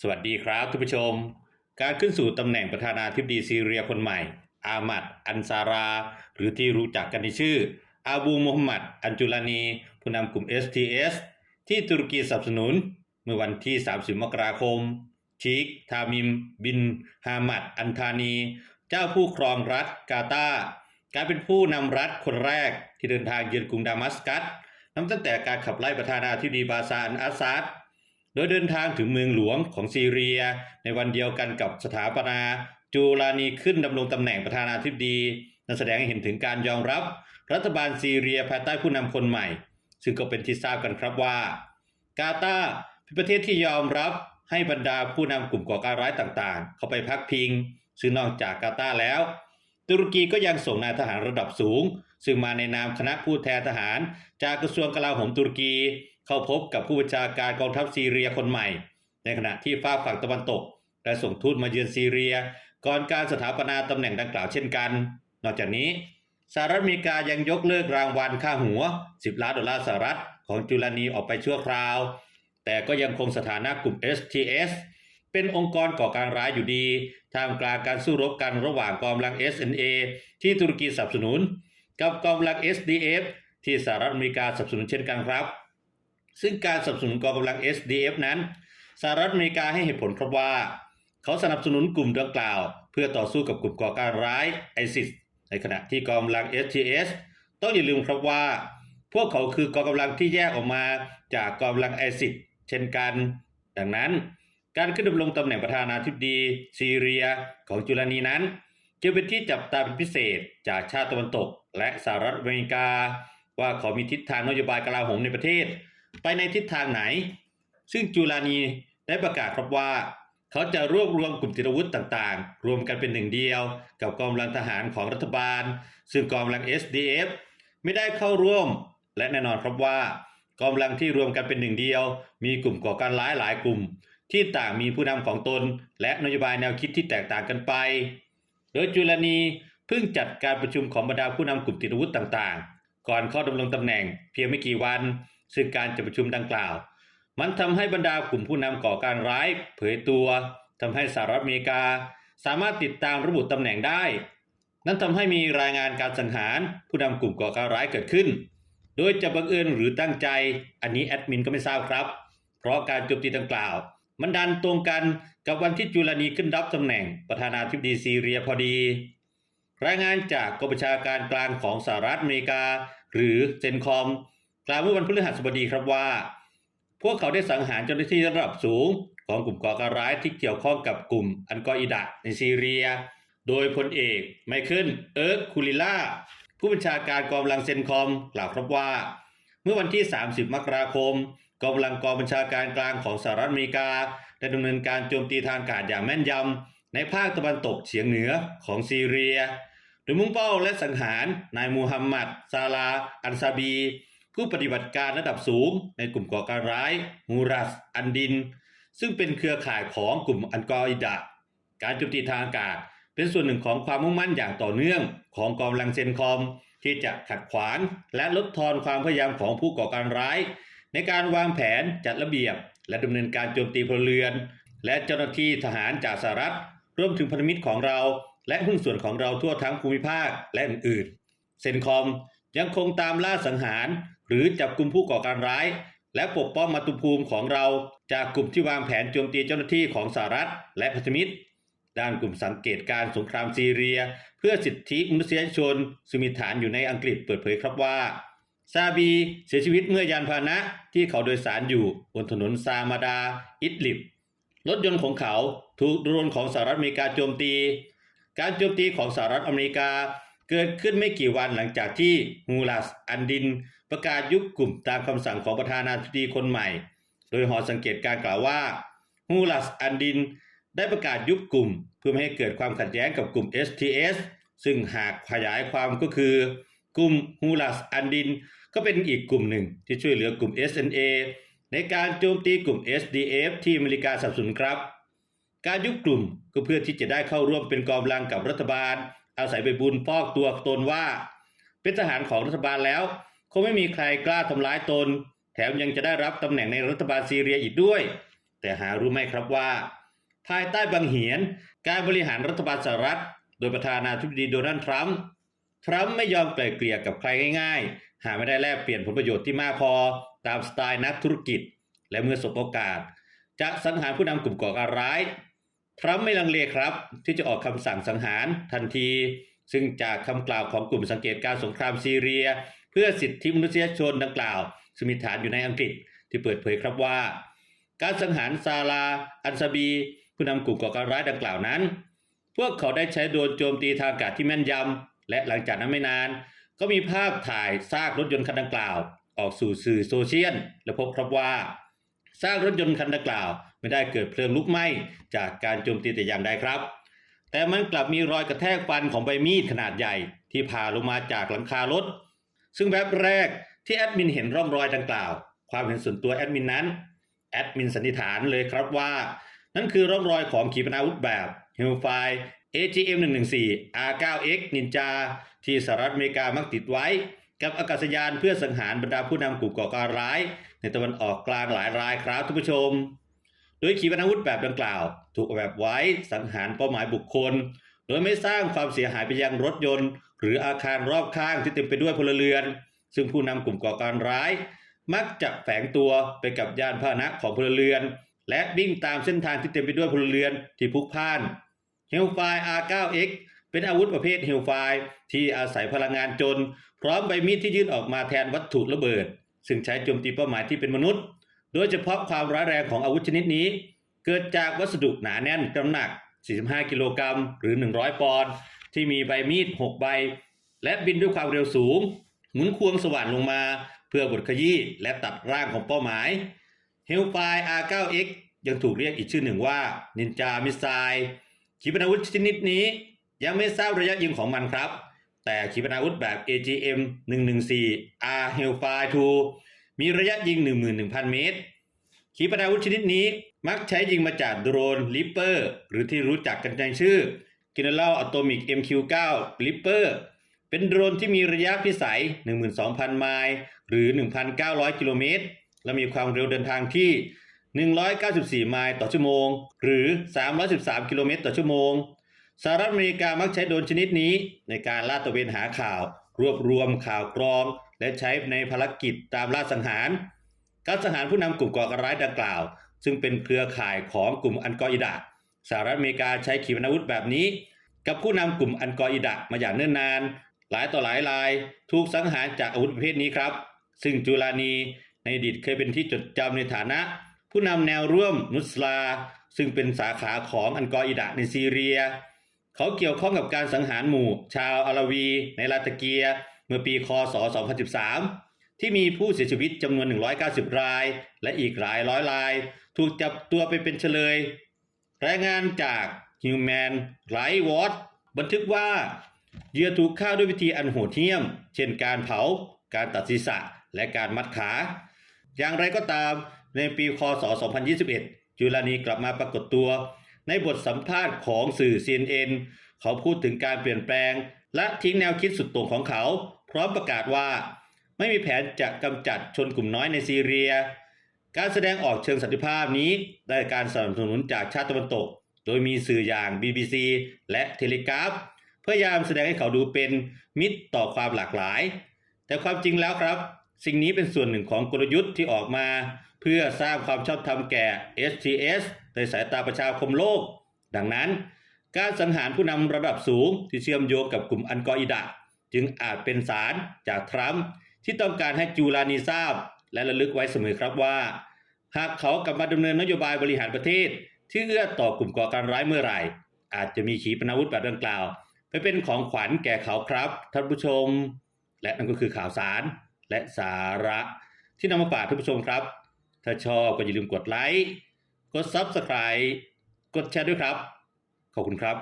สวัสดีครับทุกผู้ชม การขึ้นสู่ตำแหน่งประธานาธิบดีซีเรียคนใหม่ อามัด อันซารา หรือที่รู้จักกันในชื่อ อาบูมุฮัมมัด อันจุลานี ผู้นำกลุ่ม STS ที่ตุรกีสนับสนุน เมื่อวันที่ 30 มกราคมชีคทามิม บิน ฮามัด อันธานี เจ้าผู้ครองรัฐกาตาร์กลายเป็นผู้นำรัฐคนแรกที่เดินทางเยือนกรุงดามัสกัสนับตั้งแต่การขับไล่ประธานาธิบดีบาซาอันอาซัด โดยเดินทางถึงเมืองหลวงของซีเรีย ในวันเดียวกันกับสถาปนาจูลานีขึ้นดำรงตำแหน่งประธานาธิบดีนั่นแสดงให้เห็นถึงการยอมรับ รัฐบาลซีเรียภายใต้ผู้นำคนใหม่ ซึ่งก็เป็นที่ทราบกันครับว่า กาตาร์เป็นประเทศที่ยอมรับให้บรรดาผู้นำกลุ่มก่อการร้ายต่างๆ เข้าไปพักพิง ซึ่งนอกจากกาตาร์แล้ว ตุรกีก็ยังส่งนายทหารระดับสูง ซึ่งมาในนามคณะผู้แทนทหาร จากกระทรวงกลาโหมตุรกี เข้าพบกับผู้บัญชาการกองทัพซีเรียคนใหม่ ในขณะที่ฝ้าฝั่งตะวันตกได้ส่งทูตมาเยือนซีเรีย ก่อนการสถาปนาตำแหน่งดังกล่าวเช่นกัน นอกจากนี้สหรัฐอเมริกายังยกเลิกรางวัลค่าหัว 10 ล้านดอลลาร์สหรัฐของจุลานีออกไปชั่วคราว แต่ก็ยังคงสถานะกลุ่ม STS เป็นองค์กรก่อการร้ายอยู่ดี ท่ามกลางการสู้รบกันระหว่างกองกำลัง SNA ที่ตุรกีสนับสนุน กับกองกำลัง SDF ที่สหรัฐอเมริกาสนับสนุนเช่นกันครับ ซึ่งการสนับสนุนกองกำลัง SDF นั้นสหรัฐอเมริกาให้เหตุผลครับว่า เขาสนับสนุนกลุ่มดังกล่าว เพื่อต่อสู้กับกลุ่มก่อการร้ายไอซิสในขณะที่กองกำลัง STS ต้องอย่าลืมครับว่า พวกเขาคือกองกำลังที่แยกออกมาจากกองกำลังไอซิสเช่นกัน ดังนั้น การขึ้นดำรงตำแหน่งประธานาธิบดีซีเรียของจุลานีนั้น จะเป็นที่จับตาเป็นพิเศษจากชาติตะวันตก และสหรัฐอเมริกา ว่าเขามีทิศทางนโยบายกลาโหมในประเทศ ไปในทิศทางไหน ซึ่งจูลานีได้ประกาศครับว่า เขาจะรวบรวมกลุ่มติรวุธต่างๆ รวมกันเป็นหนึ่งเดียว กับกองกำลังทหารของรัฐบาล ซึ่งกองกำลัง SDF ไม่ได้เข้าร่วม และแน่นอนครับว่ากองกำลังที่รวมกันเป็นหนึ่งเดียว มีกลุ่มก่อการร้ายหลายกลุ่ม ที่ต่างมีผู้นำของตน และนโยบายแนวคิดที่แตกต่างกันไป โดยจุลนีเพิ่งจัดการประชุมของบรรดาผู้นำกลุ่มติดอาวุธต่างๆ ก่อนเข้าดำรงตำแหน่งเพียงไม่กี่วัน ซึ่งการจัดประชุมดังกล่าว มันทำให้บรรดากลุ่มผู้นำก่อการร้ายเผยตัวทำให้สหรัฐอเมริกา สามารถติดตามระบุตำแหน่งได้ นั่นทำให้มีรายงานการสังหารผู้นำกลุ่มก่อการร้ายเกิดขึ้น โดยจะบังเอิญหรือตั้งใจ อันนี้แอดมินก็ไม่ทราบครับ เพราะการโจมตีดังกล่าว มันดันตรงกันกับวันที่จุลานีขึ้นรับตำแหน่งประธานาธิบดีซีเรียพอดี รายงานจากกองบัญชาการกลางของสหรัฐอเมริกา หรือเซนคอมกล่าวเมื่อวันพฤหัสบดีครับว่า พวกเขาได้สังหารเจ้าหน้าที่ระดับสูง ของกลุ่มก่อการร้ายที่เกี่ยวข้องกับกลุ่มอันกออิดะในซีเรีย โดยพลเอกไมเคิลเอิร์กคูลิล่าผู้บัญชาการกองกำลังเซนคอมกล่าวครับว่า เมื่อวันที่ 30 มกราคม กองกำลังกองบัญชาการกลางของสหรัฐอเมริกา ได้ดำเนินการโจมตีทางอากาศอย่างแม่นยำในภาคตะวันตกเฉียงเหนือของซีเรีย โดยมุ่งเป้าและสังหารนายมูฮัมหมัด ซาลา อันซาบี ผู้ปฏิบัติการระดับสูงในกลุ่มก่อการร้ายมูรัส อันดิน ซึ่งเป็นเครือข่ายของกลุ่มอันกออิดะ การโจมตีทางอากาศ เป็นส่วนหนึ่งของความมุ่งมั่นอย่างต่อเนื่องของกองกำลังเซนคอมที่จะขัดขวางและลดทอนความพยายามของผู้ก่อการร้าย ในการวางแผนจัดระเบียบ และดำเนินการโจมตีพลเรือน และเจ้าหน้าที่ทหารจากสหรัฐรวมถึงพันธมิตรของเรา และหุ้นส่วนของเราทั่วทั้งภูมิภาคและอื่นๆ เซนคอมยังคงตามล่าสังหาร หรือจับกลุ่มผู้ก่อการร้าย และปกป้องมาตุภูมิของเรา จากกลุ่มที่วางแผนโจมตีเจ้าหน้าที่ของสหรัฐและพันธมิตร ด้านกลุ่มสังเกตการสงครามซีเรีย เพื่อสิทธิมนุษยชนซึ่งมีฐานอยู่ในอังกฤษเปิดเผยครับว่า ซาบีเสียชีวิตเมื่อยานพาหนะที่เขาโดยสารอยู่บนถนนซามาดา อิดลิบ รถยนต์ของเขาถูกโดรนของสหรัฐอเมริกาโจมตี การโจมตีของสหรัฐอเมริกาเกิดขึ้นไม่กี่วันหลังจากที่ฮูลัสอันดิน ประกาศยุบกลุ่มตามคำสั่งของประธานาธิบดีคนใหม่ โดยหอสังเกตการกล่าวว่าฮูลัสอันดิน ได้ประกาศยุบกลุ่ม เพื่อไม่ให้เกิดความขัดแย้งกับกลุ่ม STS ซึ่งหากขยายความก็คือ กลุ่มฮูลัสอันดิน ก็เป็นอีกกลุ่มหนึ่งที่ช่วยเหลือกลุ่ม SNA ในการโจมตีกลุ่ม SDF ที่อเมริกาสนับสนุนครับ การยุบกลุ่มก็เพื่อที่จะได้เข้าร่วมเป็นกองกำลังกับรัฐบาล อาศัยไปบุญพอกตัวตนว่า เป็นทหารของรัฐบาลแล้ว คงไม่มีใครกล้าทำร้ายตน แถมยังจะได้รับตำแหน่งในรัฐบาลซีเรียอีกด้วย แต่หารู้ไหมครับว่า ภายใต้บังเหียน การบริหารรัฐบาลสหรัฐ โดยประธานาธิบดีโดนัลด์ทรัมป์ ทรัมป์ไม่ยอมไกล่เกลี่ยกับใครง่ายๆ หาไม่ได้แลกเปลี่ยนผลประโยชน์ที่มากพอตามสไตล์นักธุรกิจ และเมื่อสบโอกาส จะสังหารผู้นำกลุ่มก่อการร้าย ทรัมป์ไม่ลังเลครับ ที่จะออกคำสั่งสังหารทันที ซึ่งจากคำกล่าวของกลุ่มสังเกตการสงครามซีเรีย เพื่อสิทธิมนุษยชนดังกล่าวซึ่งมีฐานอยู่ในอังกฤษที่เปิดเผยครับว่า การสังหารซาลา อันซาบี ผู้นำกลุ่มก่อการร้ายดังกล่าวนั้น พวกเขาได้ใช้โดรนโจมตีทางอากาศที่แม่นยำ และหลังจากนั้นไม่นาน ก็มีภาพถ่ายซากรถยนต์คันดังกล่าว ออกสู่สื่อโซเชียลและพบครับว่าซากรถยนต์คันดังกล่าว ไม่ได้เกิดเพลิงลุกไหม้จากการโจมตีแต่อย่างใดครับ แต่มันกลับมีรอยกระแทกฟันของใบมีดขนาดใหญ่ ที่ผ่าลงมาจากหลังคารถ ซึ่งแวบแรกที่แอดมินเห็นร่องรอยดังกล่าว ความเห็นส่วนตัวแอดมินนั้นแอดมินสันนิษฐานเลยครับว่า นั่นคือร่องรอยของขีปนาวุธแบบ h e l f i AGM 114 R9X Ninja ที่สหรัฐอเมริกามักติดไว้ กับอากาศยานเพื่อสังหารบรรดาผู้นำกลุ่มก่อการร้าย ในตะวันออกกลางหลายรายครับท่านผู้ชม โดยขีปนาวุธแบบดังกล่าว ถูกออกแบบไว้สังหารเป้าหมายบุคคล โดยไม่สร้างความเสียหายไปยังรถยนต์ หรืออาคารรอบข้างที่เต็มไปด้วยพลเรือน ซึ่งผู้นำกลุ่มก่อการร้าย มักจะแฝงตัวไปกับยานพาหนะของพลเรือน และวิ่งตามเส้นทางที่เต็มไปด้วยพลเรือนที่พลุกพล่าน เฮลไฟ R9X เป็นอาวุธประเภทเฮลไฟที่อาศัยพลังงานจน พร้อมใบมีดที่ยื่นออกมาแทนวัตถุระเบิด ซึ่งใช้โจมตีเป้าหมายที่เป็นมนุษย์ โดยเฉพาะความร้ายแรงของอาวุธชนิดนี้ เกิดจากวัสดุหนาแน่นน้ำหนัก 45 กิโลกรัมหรือ 100 ปอนด์ที่มีใบมีด 6 ใบ และบินด้วยความเร็วสูง หมุนควงสว่านลงมา เพื่อบดขยี้และตัดร่างของเป้าหมาย h e l f i R9X ยังถูกเรียกอีกชื่อหนึ่งว่า Ninja Missile ขีปนาวุธชนิดนี้ยังไม่ทราบระยะยิงของมันครับ แต่ขีปนาวุธแบบ AGM 114 R Hellfire 2มีระยะยิง 11,000 เมตร ขีปนาวุธชนิดนี้มักใช้ยิงมาจากโดรน Reaper หรือที่รู้จักกันในชื่อ General Atomic MQ9 Reaper เป็นโดรนที่มีระยะพิสัย 12,000 ไมล์หรือ 1,900 กิโลเมตร และมีความเร็วเดินทางที่ 194 ไมล์ต่อชั่วโมง หรือ 313 กิโลเมตรต่อชั่วโมงสหรัฐอเมริกามักใช้โดรนชนิดนี้ ในการลาดตระเวนหาข่าว รวบรวมข่าวกรอง และใช้ในภารกิจตามล่าสังหาร การสังหารผู้นำกลุ่มก่อการร้ายดังกล่าว ซึ่งเป็นเครือข่ายของกลุ่มอันกออิดะสหรัฐอเมริกาใช้ขีปนาวุธแบบนี้ กับผู้นำกลุ่มอันกออิดะมาอย่างเนิ่นนาน หลายต่อหลายราย ถูกสังหารจากอาวุธประเภทนี้ครับ ซึ่งจูลานีในอดีตเคยเป็นที่จดจำในฐานะ ผู้นำแนวร่วมนุสลา ซึ่งเป็นสาขาของอันกออิดะในซีเรีย เขาเกี่ยวข้องกับการสังหารหมู่ ชาวอาราวี ในลาตะเกีย เมื่อปีคศ 2013 ที่มีผู้เสียชีวิตจำนวน 190 ราย และอีกหลายร้อยราย ถูกจับตัวไปเป็นเฉลย รายงานจาก Human Rights Watch บันทึกว่าเหยื่อถูกฆ่าด้วยวิธีอันโหดเหี้ยม เช่นการเผา การตัดศีรษะ และการมัดขา อย่างไรก็ตาม ในปีคศ 2021 จุลานีกลับมาปรากฏตัว ในบทสัมภาษณ์ของสื่อ CNN เขาพูดถึงการเปลี่ยนแปลง และทิ้งแนวคิดสุดโต่งของเขา พร้อมประกาศว่า ไม่มีแผนจะกำจัดชนกลุ่มน้อยในซีเรีย การแสดงออกเชิงสันติภาพนี้ได้การสนับสนุนจากชาติตะวันตก โดยมีสื่ออย่าง BBC และเทเลกราฟพยายามแสดงให้เขาดูเป็นมิตรต่อความหลากหลาย แต่ความจริงแล้วครับ สิ่งนี้เป็นส่วนหนึ่งของกลยุทธ์ที่ออกมา พื่อสร้างความชอบธรรมแก่ STS ในสายตาประชาคมโลก ดังนั้น การสังหารผู้นำระดับสูงที่เชื่อมโยงกับกลุ่มอันกออิดะ จึงอาจเป็นสารจากทรัมป์ที่ต้องการให้จูลานีทราบ และระลึกไว้เสมอครับว่า หากเขากลับมาดำเนินนโยบายบริหารประเทศ ที่เอื้อต่อกลุ่มก่อการร้ายเมื่อไหร่ อาจจะมีขีปนาวุธแบบดังกล่าว ไปเป็นของขวัญแก่เขาครับท่านผู้ชม และนั่นก็คือข่าวสารและสาระที่นำมาฝากท่านผู้ชมครับ ถ้าชอบก็อย่าลืมกดไลค์ กด Subscribe กดแชร์ด้วยครับ ขอบคุณครับ